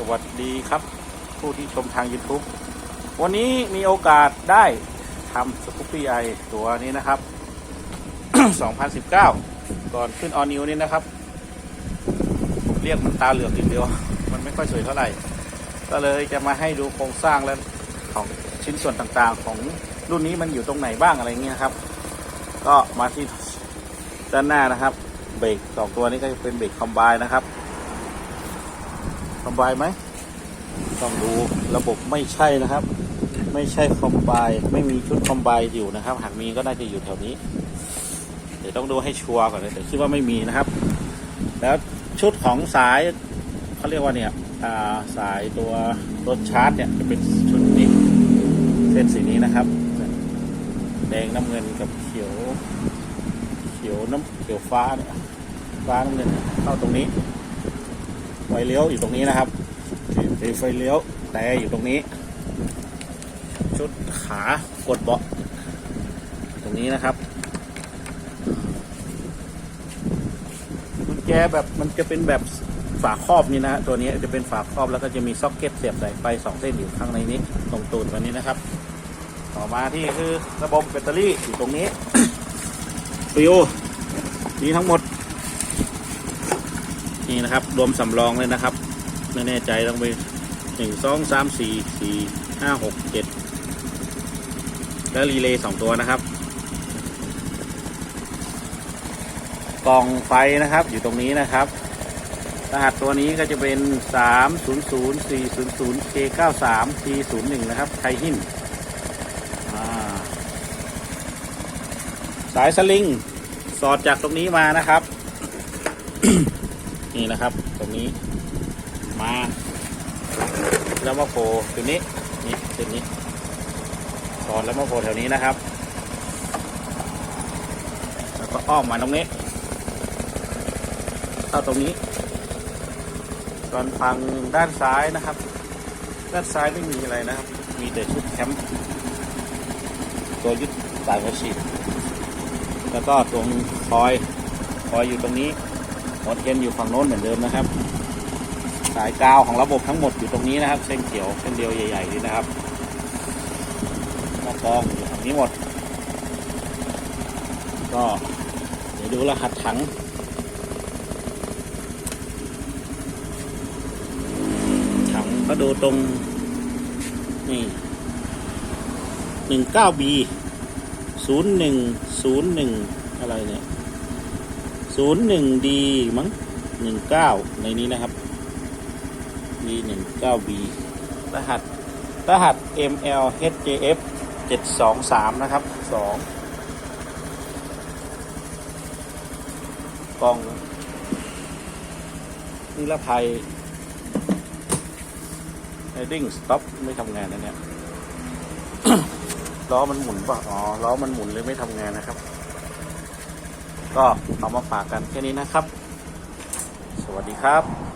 สวัสดีครับ ผู้ที่ชมทาง YouTube วันนี้มีโอกาสได้ทำสกูปปี้ไอตัวนี้นะครับ 2019 ก่อนขึ้นออนิวนี่นะครับ ผมเรียกมันตาเหลือกอย่างเดียว มันไม่ค่อยสวยเท่าไหร่ ก็เลยจะมาให้ดูโครงสร้างและของชิ้นส่วนต่างๆ ของรุ่นนี้มันอยู่ตรงไหนบ้างอะไรเงี้ยครับ ก็มาที่ด้านหน้านะครับ เบรกสองตัวนี้ก็จะเป็นเบรกคอมไบนะครับ คอมไบไหมต้องดูระบบไม่ใช่นะครับ ไม่ใช่คอมไบไม่มีชุดคอมไบอยู่นะครับ หากมีก็น่าจะอยู่แถวนี้ เดี๋ยวต้องดูให้ชัวร์ก่อนเลยแต่คิดว่าไม่มีนะครับ แล้วชุดของสายเขาเรียกว่าเนี่ยาสายตัวรถชาร์จเนี่ยจะเป็นชุดนี้เส้นสีนี้นะครับ แดงน้ำเงินกับเขียว เขียวน้ำเขียวฟ้าเนี่ยฟ้าน้ำเงินเข้าตรงนี้ ฟเลี้ยวอยู่ตรงนี้นะครับมีไฟเลี้ยวแต่อยู่ตรงนี้ ชุดขากดเบาะตรงนี้นะครับกุญแจแบบมันจะเป็นแบบฝาครอบนี่นะตัวนี้จะเป็นฝาครอบแล้วก็จะมีซ็อกเก็ตเสียบสายไฟสองเส้นอยู่ข้างในนี้ ตรงตูดวันนี้นะครับ ต่อมาที่คือระบบแบตเตอรี่อยู่ตรงนี้ฟิวมีทั้งหมด นี่นะครับ รวมสำรองเลยนะครับ ไม่แน่ใจต้องไปหนึ่งสองสามสี่สี่ห้าหกเจ็ดแล้วรีเลย์สองตัวนะครับ กล่องไฟนะครับอยู่ตรงนี้นะครับ รหัสตัวนี้ก็จะเป็น3 0 0 4 0 0 K 9 3 T 0 1นนยย์์เคเก้าสามทีศูนย์หนึ่งนะครับไทหินสายสลิง สอดจากตรงนี้มานะครับ นี่นะครับ ตรงนี้มาแล้วมาโผล่ตัวนี้นี่ตัวนี้สอดแล้วมาโผล่แถวนี้นะครับ แล้วก็อ้อมมาตรงนี้เข้าตรงนี้ ตอนฟังด้านซ้ายนะครับ ด้านซ้ายไม่มีอะไรนะครับ มีแต่ชุดแคมป์ตัวยึดสายหัวฉีดแล้วก็ตรงคอย คอยอยู่ตรงนี้ หัวเทียนอยู่ฝั่งโน้นเหมือนเดิมนะครับ สายกาวของระบบทั้งหมดอยู่ตรงนี้นะครับ เส้นเขียวเส้นเดียวใหญ่ๆนี่นะครับม้อกองอยู่ฝั่งนี้หมด ก็เดี๋ยวดูรหัสถังถังก็ดูตรงนี่หนึ่งเก้าบีศูนย์หนึ่งศูนย์หนึ่งอะไรเนี่ย ศูนย์หนึ่งดีมั้งหนึ่งเก้าในนี้นะครับ B หนึ่งเก้า B รหัส รหัส ML HJF เจ็ดสองสามนะครับสองกล่องนิรภัย Heading Stop ไม่ทำงานนะเนี่ยล้อมันหมุนป่ะ อ๋อ ล้อมันหมุนเลยไม่ทำงานนะครับ ก็เอามาฝากกันแค่นี้นะครับ สวัสดีครับ